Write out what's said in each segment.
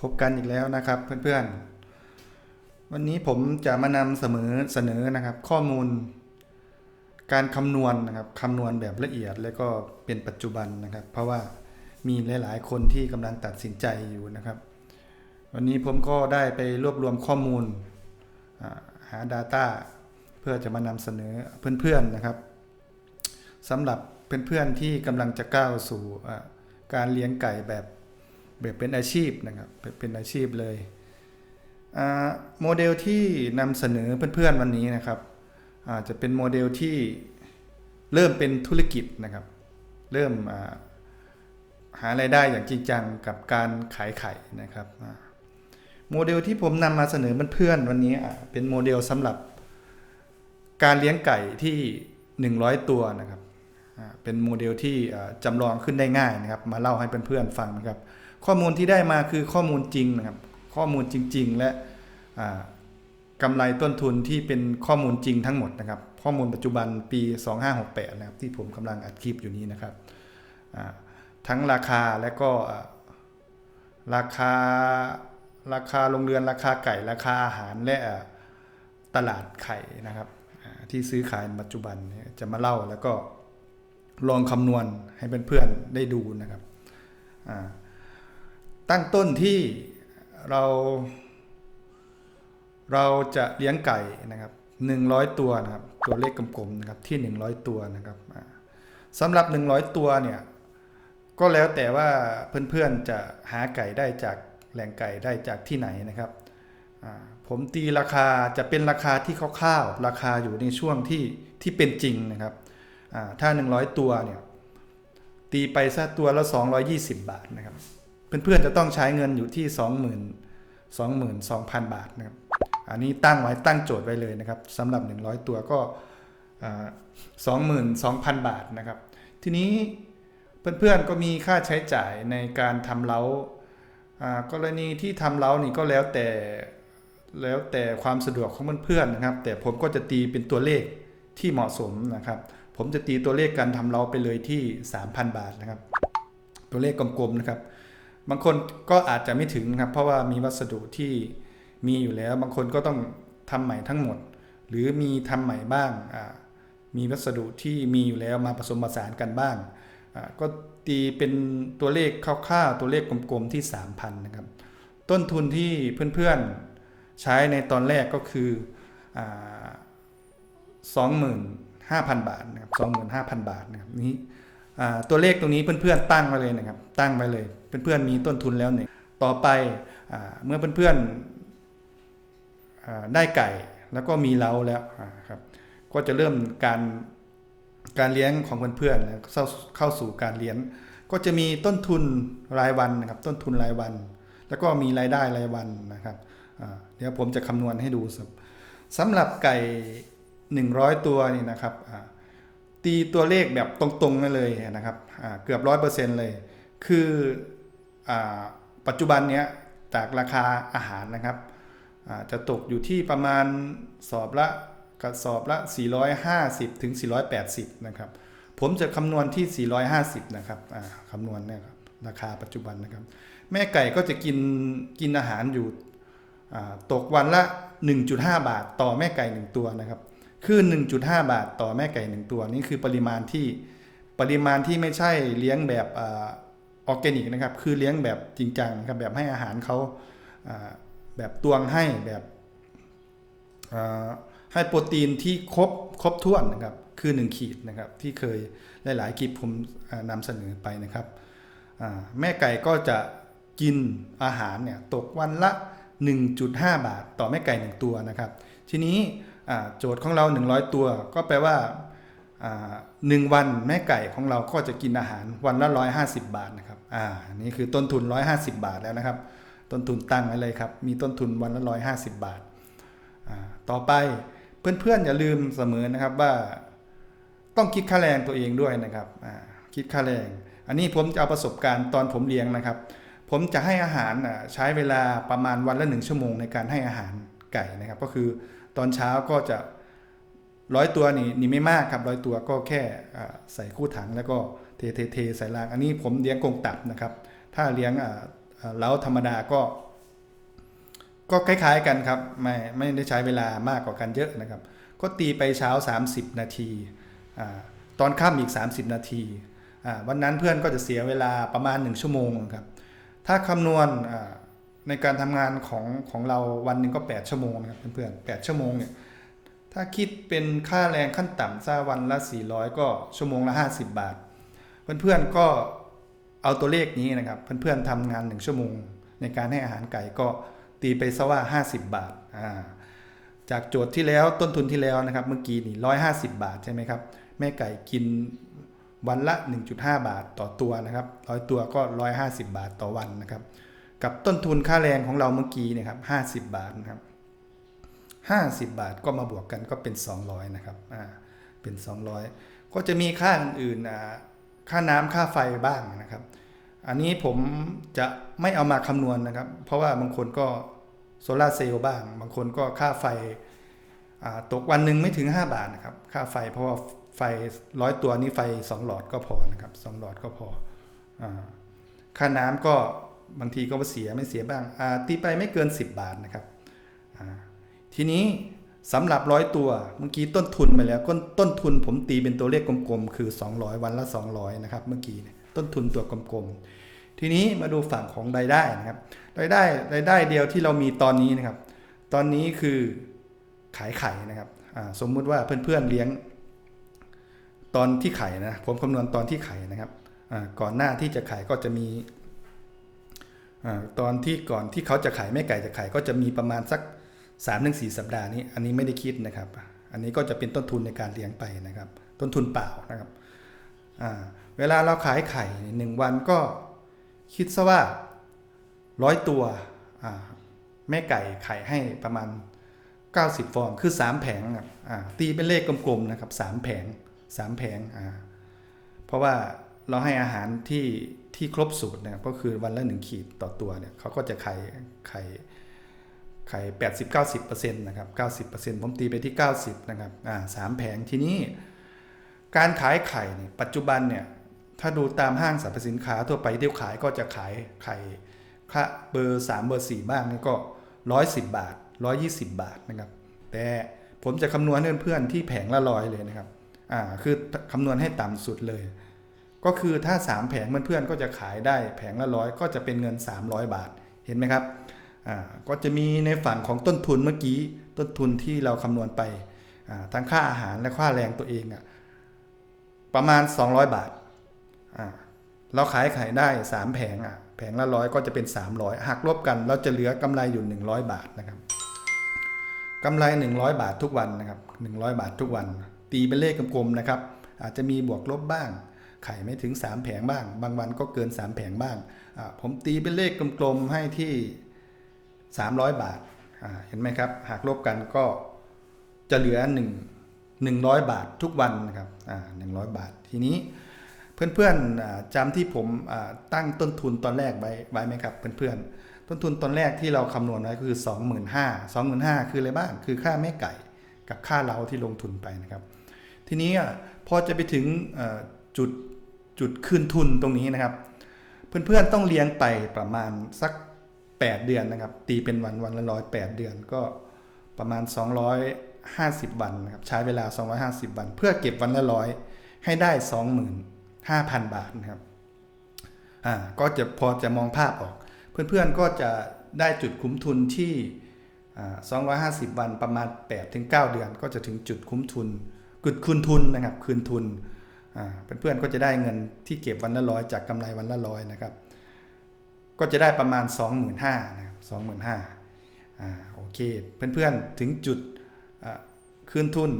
พบกันอีกแล้วนะครับเพื่อนๆ วันนี้ผมจะมานำเสนอเสนอนะครับ ข้อมูล การคำนวณนะครับคำนวณแบบละเอียดและก็เป็นปัจจุบันนะครับ เพราะว่ามีหลาย ๆ คนที่กำลังตัดสินใจอยู่นะครับ วันนี้ผมก็ได้ไปรวบรวมข้อมูลอ่าหา Data เพื่อจะมานำเสนอเพื่อนๆนะครับสำหรับเพื่อนๆที่กำลังจะก้าวสู่การเลี้ยงไก่แบบ แบบเป็นอาชีพนะครับเป็นอาชีพเลยโมเดลที่นำเสนอเพื่อนๆวันนี้นะครับอาจจะเป็นโมเดลที่เริ่มเป็นธุรกิจนะครับ เริ่มาหารายได้อย่างจริงจังกับการขายไข่นะครับโมเดลที่ผมนำมาเสนอเพื่อนๆวันนี้เป็นโมเดลสำหรับการเลี้ยงไก่ที่ 100 ตัวนะครับเป็นโมเดลที่จำลองขึ้นได้ง่ายนะครับ มาเล่าให้เพื่อนๆฟังนะครับ ข้อมูลที่ได้มาคือข้อมูลจริงนะครับ ข้อมูลจริง ๆ และอ่ากำไรต้นทุนที่เป็นข้อมูลจริงทั้งหมดนะครับ ข้อมูลปัจจุบันปี 2568 นะครับ ที่ผมกำลังอัดคลิปอยู่นี้นะครับทั้งราคาและก็ราคาราคาโรงเรือนราคาไก่ราคาอาหารและตลาดไข่นะครับที่ซื้อขายปัจจุบันจะมาเล่าแล้วก็ลองคำนวณให้เพื่อนๆได้ดูนะครับอ่า ตั้งต้นที่เรา เราจะเลี้ยงไก่นะครับ100ตัวนะครับ ตัวเลขกลมๆนะครับที่100ตัวนะครับสำหรับ100ตัวเนี่ยก็แล้วแต่ว่าเพื่อนๆจะหาไก่ได้จากแหล่งไก่ได้จากที่ไหนนะครับผมตีราคาจะเป็นราคาที่คร่าวๆราคาอยู่ในช่วงที่ที่เป็นจริงนะครับอ่าถ้า 100 ตัวเนี่ยตีไปซะตัวละ 220 บาทนะครับ เพื่อนๆจะต้องใช้เงินอยู่ที่ 20,000 22,000 บาทนะครับ อันนี้ตั้งไว้ตั้งโจทย์ไว้เลยนะครับสำหรับ 100 ตัวก็อ่า22,000บาทนะครับ ทีนี้เพื่อนๆก็มีค่าใช้จ่ายในการทำเล้าอ่ากรณีที่ทำเล้านี่ก็แล้วแต่แล้วแต่ความสะดวกของเพื่อนๆนะครับ แต่ผมก็จะตีเป็นตัวเลขที่เหมาะสมนะครับ ผมจะตีตัวเลขการทำเล้าไปเลยที่ 3,000 บาทนะครับ ตัวเลขกลมๆนะครับ บางคนก็อาจจะไม่ถึงนะครับ เพราะว่ามีวัสดุที่มีอยู่แล้ว บางคนก็ต้องทำใหม่ทั้งหมด หรือมีทำใหม่บ้างมีวัสดุที่มีอยู่แล้วมาผสมผสานกันบ้างก็ตีเป็นตัวเลขคร่าวๆตัวเลขกลมๆที่ 3,000นะครับ ต้นทุนที่เพื่อนๆใช้ในตอนแรกก็คืออา25,000 บาทนะครับ25,000 บาทนะครับนี้อ่ ตัวเลขตรงนี้เพื่อนๆตั้งไว้เลยนะครับ ตั้งไว้เลยเพื่อนๆมีต้นทุนแล้วหนึ่งต่อไปอเมื่อเพื่อนๆได้ไก่แล้วก็มีเล้าแล้วครับก็จะเริ่มการการเลี้ยงของเพื่อนๆแล้วเข้าเข้าสู่การเลี้ยง ก็จะมีต้นทุนรายวันนะครับ ต้นทุนรายวัน แล้วก็มีรายได้รายวันนะครับเดี๋ยวผมจะคำนวณให้ดูสำสำหรับไก่ 100 ตัวนี่นะครับ ตีตัวเลขแบบตรงๆนั่นเลยนะครับเกือบร้อยเปอร์เซ็นต์เลย คืออปัจจุบันเนี้ยจากราคาอาหารนะครับจะตกอยู่ที่ประมาณสอบละกระสอบละ 450 ถึง 480 นะครับ ผมจะคำนวณที่ 450 นะครับคำนวณเนี่ยครับราคาปัจจุบันนะครับ แม่ไก่ก็จะกินกินอาหารอยู่ตกวันละ 1.5 บาท ต่อแม่ไก่ 1 ตัวนะครับ คือ 1.5 บาทต่อแม่ไก่ 1 ตัวนี่คือปริมาณที่ปริมาณที่ไม่ใช่เลี้ยงแบบออร์แกนิกนะครับ คือเลี้ยงแบบจริงจังครับแบบให้อาหารเขาแบบตวงให้แบบให้โปรตีนที่ครบครบถ้วนนะครับ คือ 1 ขีดนะครับที่เคยหลายๆคลิปผมนำเสนอไปนะครับแม่ไก่ก็จะกินอาหารเนี่ยตกวันละ 1.5 บาทต่อแม่ไก่ 1 ตัวนะครับ ทีนี้ โจทย์ของเรา 100 ตัว ก็แปลว่าหนึ่งวันแม่ไก่ของเราก็จะกินอาหารวันละ 150 บาทนะครับอ่านี่คือต้นทุน 150 บาทแล้วนะครับ ต้นทุนตั้งไว้เลยครับ มีต้นทุนวันละ 150 บาทาต่อไปเพื่อนๆอย่าลืมเสมอนะครับว่าต้องคิดค่าแรงตัวเองด้วยนะครับคิดค่าแรง อันนี้ผมจะเอาประสบการณ์ตอนผมเลี้ยงนะครับ ผมจะให้อาหารใช้เวลาประมาณวันละหนึ่งชั่วโมงในการให้อาหารไก่นะครับ ก็คือ ตอนเช้าก็จะร้อยตัวนี่นี่ไม่มากครับร้อยตัวก็แค่ใส่คู่ถังแล้วก็เทเทเทใส่ราง อันนี้ผมเลี้ยงกรงตับนะครับ ถ้าเลี้ยงเล้าธรรมดาก็ ก็คล้าย ๆกันครับไม่ไม่ได้ใช้เวลามากกว่ากันเยอะนะครับ ก็ตีไปเช้า 30 นาทีอตอนค่ำอีก 30 นาทีวันนั้นเพื่อนก็จะเสียเวลาประมาณ 1 ชั่วโมงครับถ้าคำนวณ ในการทำงานของของเราวันหนึ่งก็ 8 ชั่วโมงนะครับเพื่อนๆ8ชั่วโมงเนี่ยถ้าคิดเป็นค่าแรงขั้นต่ำซะวันละ 400 ก็ชั่วโมงละ 50 บาท เพื่อนๆก็เอาตัวเลขนี้นะครับเพื่อนๆทำงาน 1 ชั่วโมง ในการให้อาหารไก่ก็ตีไปซะว่า 50 บาทอ่าจากโจทย์ที่แล้วต้นทุนที่แล้วนะครับ เมื่อกี้นี่150 บาทใช่ไหมครับแม่ไก่กินวันละ 1.5 บาทต่อตัวนะครับร้อยตัวก็ 150 บาทต่อวันนะครับ กับต้นทุนค่าแรงของเราเมื่อกี้นะครับ50บาทนะครับ50บาทก็มาบวกกันก็เป็น200นะครับอ่าเป็น200ก็จะมีค่าอื่นๆอ่าค่าน้ำค่าไฟบ้างนะครับ อันนี้ผมจะไม่เอามาคำนวณนะครับ เพราะว่าบางคนก็โซลาเซลล์บ้าง บางคนก็ค่าไฟอ่าตกวันหนึ่งไม่ถึง 5 บาทนะครับ ค่าไฟเพราะว่าไฟร้อยตัวนี้ไฟ 2 หลอดก็พอนะครับสองหลอดก็พออาค่าน้ำก็ บางทีก็เสียไม่เสียบ้างตีไปไม่เกิน 10 บาทนะครับทีนี้สำหรับร้อยตัวเมื่อกี้ต้นทุนไปแล้วต้นต้นทุนผมตีเป็นตัวเลขกลมๆ คือ 200 วันละ 200 นะครับ เมื่อกี้ต้นทุนตัวกลมๆ ทีนี้มาดูฝั่งของรายได้นะครับรายได้รายได้เดียวที่เรามีตอนนี้นะครับ ตอนนี้คือขายไข่นะครับสมมุติว่าเพื่อนๆเลี้ยง ตอนที่ไข่นะผมคำนวณตอนที่ไข่นะครับก่อนหน้าที่จะไข่ก็จะมี ตอนที่ก่อนที่เขาจะไข่แม่ไก่จะไข่ก็จะมีประมาณสัก3าถึงสสัปดาห์นี้ อันนี้ไม่ได้คิดนะครับ อันนี้ก็จะเป็นต้นทุนในการเลี้ยงไปนะครับ ต้นทุนเปล่านะครับเวลาเราขายไข่หนึ่งวันก็คิดซะว่าร้อยตัวแม่ไก่ไข่ให้ประมาณ 90 ฟองคือ 3 แผงครับตีเป็นเลขกลมๆนะครับ 3 แผง 3 แผง เพราะว่าเราให้อาหารที่ ที่ครบสูตรนะครับก็คือวันละ1ขีดต่อตัวเนี่ยเขาก็จะไข่ไข่ไข่80 90%นะครับ90%ผมตีไปที่90นะครับอ่าสามแผงทีนี้ การขายไข่เนี่ยปัจจุบันเนี่ยถ้าดูตามห้างสรรพสินค้าทั่วไปที่ขายก็จะขายไข่ค่าเบอร์3เบอร์4บ้างนี่ก็110บาท120บาทนะครับ แต่ผมจะคำนวณเพื่อนๆที่แผงละร้อยเลยนะครับอ่าคือคำนวณให้ต่ำสุดเลย ก็คือถ้า 3 แผงเพื่อนๆก็จะขายได้แผงละร้อยก็จะเป็นเงิน 300 บาทเห็นไหมครับก็จะมีในฝั่งของต้นทุนเมื่อกี้ต้นทุนที่เราคำนวณไปอ่าทั้งค่าอาหารและค่าแรงตัวเองอะประมาณ 200 บาทอ่าเราขายขายได้ 3 แผงอะแผงละร้อยก็จะเป็น 300หักลบกันเราจะเหลือกำไรอยู่ 100 บาทนะครับกำไร 100 บาททุกวันนะครับ100 บาททุกวัน ตีเป็นเลขกลมๆนะครับ อาจจะมีบวกลบบ้าง ไข่ไม่ถึง 3 แผงบ้าง บางวันก็เกิน 3 แผงบ้าง ผมตีเป็นเลขกลมๆให้ที่ 300 บาทอ่าเห็นไหมครับหักลบกันก็จะเหลือ 1 100 บาททุกวันนะครับอ่า100บาท ทีนี้เพื่อนๆจำที่ผมตั้งต้นทุนตอนแรกไว้ไว้ไหมครับเพื่อนๆ ต้นทุนตอนแรกที่เราคำนวณไว้คือ 25,000 25,000 คืออะไรบ้าง คือค่าแม่ไก่กับค่าเราที่ลงทุนไปนะครับ ทีนี้พอจะไปถึงจุด จุดคืนทุนตรงนี้นะครับ เพื่อนๆต้องเลี้ยงไปประมาณสัก 8 เดือนนะครับ ตีเป็นวันวันละร้อยแปดเดือนก็ประมาณ 250 วันนะครับใช้เวลา 250 วัน เพื่อเก็บวันละร้อยให้ได้ 25,000 บาทนะครับอ่าก็จะพอจะมองภาพออก เพื่อนๆก็จะได้จุดคุ้มทุนที่อ่า250 วันประมาณ 8-9 เดือน ก็จะถึงจุดคุ้มทุนจุดคืนทุนนะครับ คืนทุน เพื่อนๆก็จะได้เงินที่เก็บวันละร้อยจากกำไรวันละร้อยนะครับ ก็จะได้ประมาณ 25,000นะครับ25,000อ่าโอเค เพื่อนๆถึงจุดคืนทุน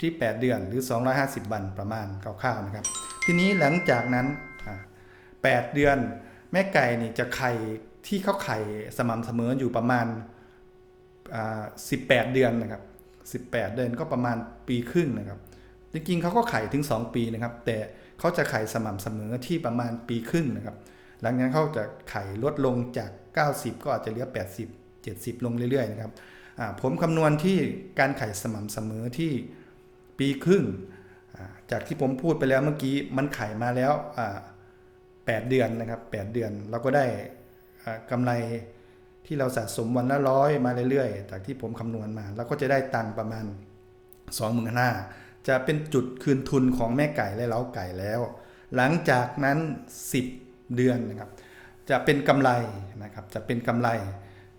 ที่ 8 เดือนหรือ 250 วันประมาณคร่าวๆนะครับ ทีนี้หลังจากนั้น 8 เดือนแม่ไก่นี่จะไข่ที่เขาไข่สม่ำเสมออยู่ประมาณ 18 เดือนนะครับ 18 เดือนก็ประมาณปีครึ่งนะครับ จริงๆเขาก็ไข่ถึง 2 ปีนะครับ แต่เขาจะไข่สม่ำเสมอที่ประมาณปีครึ่งนะครับ หลังจากนั้นเขาจะไข่ลดลงจาก 90 ก็อาจจะเหลือ 80 70 ลงเรื่อยๆนะครับผมคำนวณที่การไข่สม่ำเสมอที่ปีครึ่ง จากที่ผมพูดไปแล้วเมื่อกี้มันไข่มาแล้ว8เดือนนะครับ 8 เดือนเราก็ได้กำไรที่เราสะสมวันละร้อยมาเรื่อยๆ จากที่ผมคำนวณมา เราก็จะได้ตังประมาณ 2 5 0 0 0 จะเป็นจุดคืนทุนของแม่ไก่และเล้าไก่แล้ว หลังจากนั้น 10 เดือนนะครับ จะเป็นกำไรนะครับ จะเป็นกำไร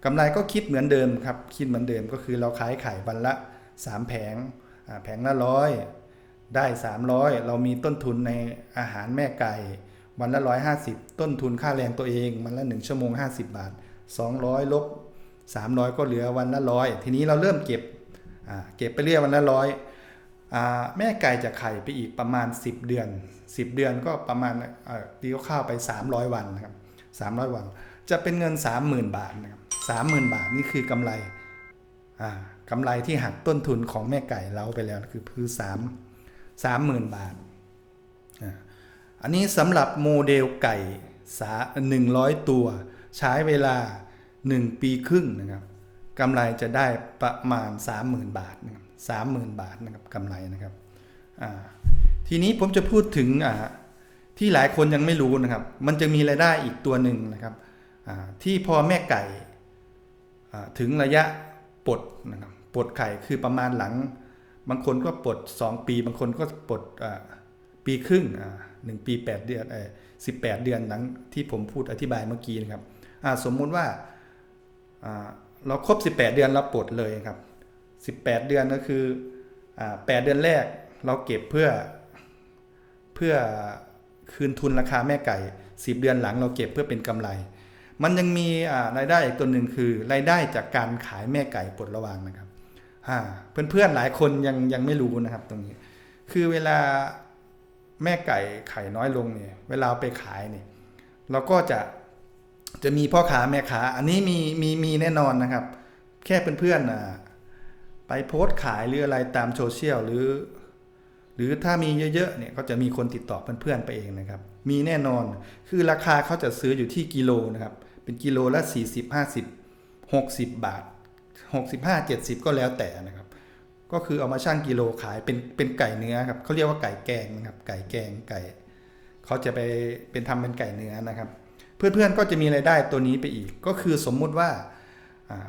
กำไรก็คิดเหมือนเดิมครับ คิดเหมือนเดิมก็คือเราขายไข่วันละ 3 แผง แผงละร้อยได้ 300 เรามีต้นทุนในอาหารแม่ไก่ วันละ 150 ต้นทุนค่าแรงตัวเองวันละ 1 ชั่วโมง 50 บาท 200 ลบ 300 ก็เหลือวันละร้อยทีนี้เราเริ่มเก็บเก็บไปเรื่อยวันละร้อย แม่ไก่จะไข่ไปอีกประมาณ 10 เดือน 10 เดือนก็ประมาณเอ่อตีข้าวไป 300 วันนะครับ300 วัน จะเป็นเงิน 30,000 บาทนะครับ30,000 บาทนี่คือกำไรอ่ากำไรที่หักต้นทุนของแม่ไก่เราไปแล้วคือคือ3 30,000 บาทอ่าอันนี้สำหรับโมเดลไก่สา100 ตัว ใช้เวลา 1 ปีครึ่งนะครับ กำไรจะได้ประมาณ 30,000 บาทนะครับ30,000บาทนะครับกำไรนะครับทีนี้ผมจะพูดถึงที่หลายคนยังไม่รู้นะครับ มันจะมีรายได้อีกตัวหนึ่งนะครับที่พอแม่ไก่ถึงระยะปลดนะครับปลดไข่คือประมาณหลัง บางคนก็ปลด 2 ปี บางคนก็ปลดปีครึ่งหนึ่งปี 8 เดือนเออสิบแปดเดือนหลังที่ผมพูดอธิบายเมื่อกี้นะครับสมมุติว่า เราครบ 18 เดือนเราปลดเลยครับ 18 เดือนก็คืออ่า8เดือนแรกเราเก็บเพื่อเพื่อคืนทุนราคาแม่ไก่ 10 เดือนหลังเราเก็บเพื่อเป็นกำไร มันยังมีรายได้อีกตัวหนึ่งคือรายได้จากการขายแม่ไก่ปลดระวางนะครับเพื่อนๆหลายคนยังยังไม่รู้นะครับตรงนี้ คือเวลาแม่ไก่ไข่น้อยลงเนี่ยเวลาไปขายเนี่ยเราก็จะ จะมีพ่อค้าแม่ค้าอันนี้มีมีมีแน่นอนนะครับ แค่เพื่อนๆอะไปโพสต์ขายหรืออะไรตามโซเชียลหรือ หรือถ้ามีเยอะๆเนี่ยก็จะมีคนติดต่อเพื่อนๆไปเองนะครับ มีแน่นอนคือราคาเขาจะซื้ออยู่ที่กิโลนะครับ เป็นกิโลละ 40 50 60 บาท 65 70 ก็แล้วแต่นะครับ ก็คือเอามาชั่งกิโลขายเป็นเป็นไก่เนื้อครับเขาเรียกว่าไก่แกงนะครับไก่แกงไก่เขาจะไปเป็นทำเป็นไก่เนื้อนะครับ เพื่อนๆก็จะมีรายได้ตัวนี้ไปอีก ก็คือสมมุติว่า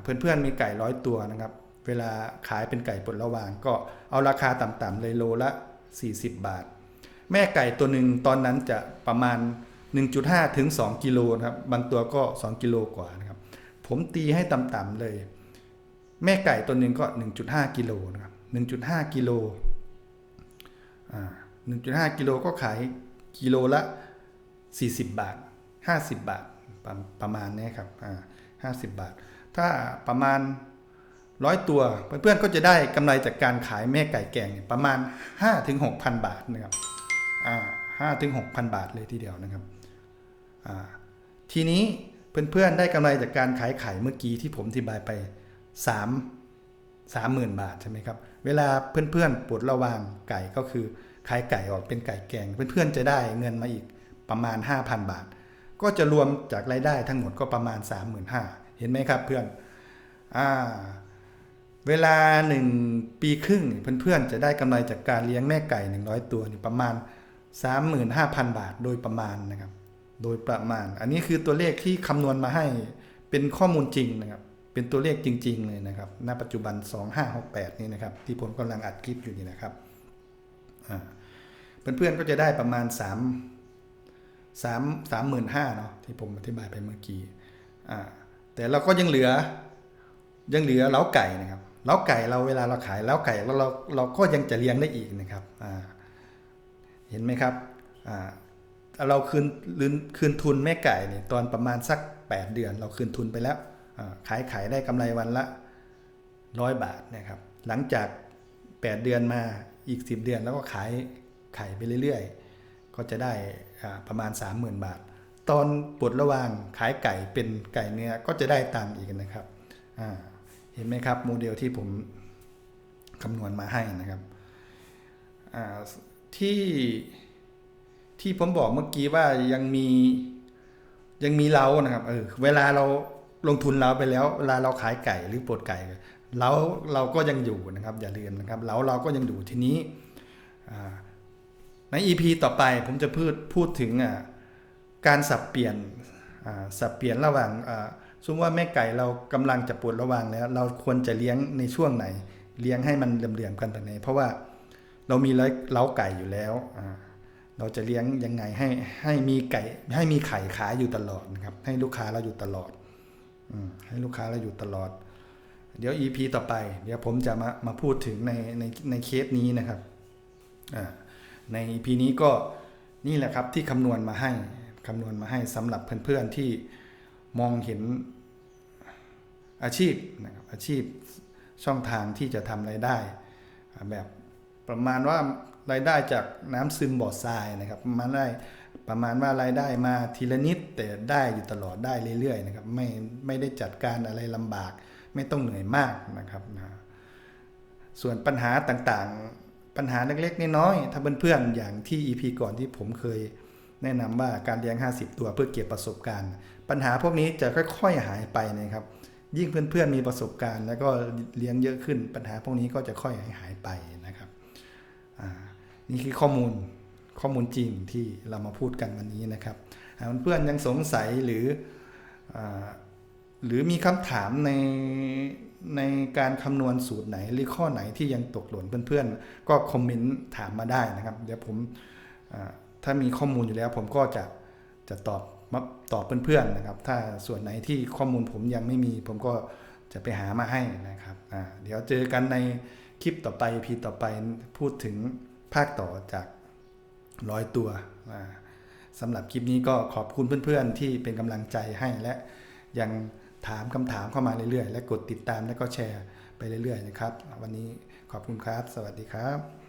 เพื่อนๆมีไก่ร้อยตัวนะครับ เวลาขายเป็นไก่ปลดระวาง ก็เอาราคาต่ำๆเลยโลละ 40 บาท แม่ไก่ตัวหนึ่งตอนนั้นจะประมาณ 1.5 ถึง 2 กิโลนะครับ บางตัวก็ 2 กิโลกว่านะครับ ผมตีให้ต่ำๆเลย แม่ไก่ตัวหนึ่งก็ 1.5 กิโลนะครับ 1.5 กิโลอ่า1.5 กิโลก็ขายกิโลละ 40 บาท 50 บาทประประมาณนี้ครับอ่า50บาท ถ้าประมาณร้อยตัวเพื่อนๆก็จะได้กำไรจากการขายแม่ไก่แกงประมาณ 5-6,000ถึง6,000บาทนะครับอ่าห้าถึงหกพันบาทเลยทีเดียวนะครับอ่าทีนี้เพื่อนๆได้กำไรจากการขายไข่เมื่อกี้ที่ผมอธิบายไปสามสามหมื่นบาทใช่ไหมครับ เวลาเพื่อนๆปลดระวางไก่ก็คือขายไก่ออกเป็นไก่แกง เพื่อนๆจะได้เงินมาอีกประมาณ 5,000 บาท ก็จะรวมจากรายได้ทั้งหมดก็ประมาณ 35,000เห็นไหมครับเพื่อนอ่าเวลา 1 ปีครึ่งเพื่อนๆจะได้กำไรจากการเลี้ยงแม่ไก่ 100 ตัวนี่ประมาณ 35,000 บาทโดยประมาณนะครับ โดยประมาณ อันนี้คือตัวเลขที่คำนวณมาให้เป็นข้อมูลจริงนะครับ เป็นตัวเลขจริง ๆ เลยนะครับ ณ ปัจจุบัน 2568 นี่นะครับ ที่ผมกำลังอัดคลิปอยู่นี่นะครับเพื่อนๆก็จะได้ประมาณ 3 3 35,000เนาะที่ผมอธิบายไปเมื่อกี้อ่าแต่เราก็ยังเหลือ ยังเหลือเล้าไก่นะครับเล้าไก่เราเวลาเราขายเล้าไก่เราเราก็ยังจะเลี้ยงได้อีกนะครับอ่าเห็นไหมครับอ่าเราคืนคืนคืนทุนแม่ไก่เนี่ยตอนประมาณสัก 8 เดือน เราคืนทุนไปแล้วขายขายได้กำไรวันละร้อยบาทนะครับ หลังจาก 8 เดือนมาอีก 10 เดือนแล้วก็ขายไข่ไปเรื่อยๆ ก็จะได้ ประมาณ 30,000 บาท ตอนปลดระวางขายไก่เป็นไก่เนื้อก็จะได้ตังค์อีกนะครับเห็นไหมครับโมเดลที่ผมคำนวณมาให้นะครับที่ที่ผมบอกเมื่อกี้ว่ายังมียังมีเล้านะครับเออเวลาเราลงทุนเล้าไปแล้วเวลาเราขายไก่หรือปลดไก่เล้าเราก็ยังอยู่นะครับ อย่าลืมนะครับเล้าเราก็ยังอยู่ทีนี้อ่า ใน EP ต่อไปผมจะพูดพูดถึงการสับเปลี่ยนสับเปลี่ยนระหว่างอ่าสมมติว่าแม่ไก่เรากำลังจะปวดระวางแล้ว เราควรจะเลี้ยงในช่วงไหน เลี้ยงให้มันเหลื่อมๆกันแบบไหนเพราะว่าเรามีเล้าไก่อยู่แล้ว เราจะเลี้ยงยังไงให้ให้มีไก่ให้มีไข่ขายอยู่ตลอดนะครับ ให้ลูกค้าเราอยู่ตลอดอให้ลูกค้าเราอยู่ตลอด เดี๋ยว EP ต่อไป เดี๋ยวผมจะมามาพูดถึงในในในเคสนี้นะครับอ่า ใน EP นี้ก็นี่แหละครับที่คำนวณมาให้คำนวณมาให้สำหรับเพื่อนๆที่มองเห็นอาชีพนะครับอาชีพช่องทางที่จะทำรายได้ แบบประมาณว่ารายได้จากน้ำซึมบ่อทรายนะครับประมาณได้ประมาณว่ารายได้มาทีละนิดแต่ได้อยู่ตลอดได้เรื่อยๆนะครับไม่ไม่ได้จัดการอะไรลำบาก ไม่ต้องเหนื่อยมากนะครับนะส่วนปัญหาต่างๆ ปัญหาเล็กๆน้อยๆถ้าเพื่อนๆอย่างที่ EP ก่อนที่ผมเคย แนะนำว่าการเลี้ยง 50 ตัวเพื่อเก็บประสบการณ์ ปัญหาพวกนี้จะค่อยๆหายไปนะครับ ยิ่งเพื่อนๆมีประสบการณ์ แล้วก็เลี้ยงเยอะขึ้น ปัญหาพวกนี้ก็จะค่อยหายไปนะครับอ่านี่คือข้อมูลข้อมูลจริงที่เรามาพูดกันวันนี้นะครับหากเพื่อนๆยังสงสัยหรืออาหรือมีคำถามใน ในการคำนวณสูตรไหน หรือข้อไหนที่ยังตกหล่นเพื่อนๆ ก็คอมเมนต์ถามมาได้นะครับ เดี๋ยวผมถ้ามีข้อมูลอยู่แล้ว ผมก็จะจะตอบมาตอบเพื่อนๆนะครับ ถ้าส่วนไหนที่ข้อมูลผมยังไม่มี ผมก็จะไปหามาให้นะครับเดี๋ยวเจอกันในคลิปต่อไปพีต่อไปพูดถึงภาคต่อจากร้อยตัวสำหรับคลิปนี้ก็ขอบคุณเพื่อนๆ ที่เป็นกำลังใจให้และยัง ถามคำถามเข้ามาเรื่อยๆ และกดติดตามและก็แชร์ไปเรื่อยๆนะครับ วันนี้ขอบคุณครับ สวัสดีครับ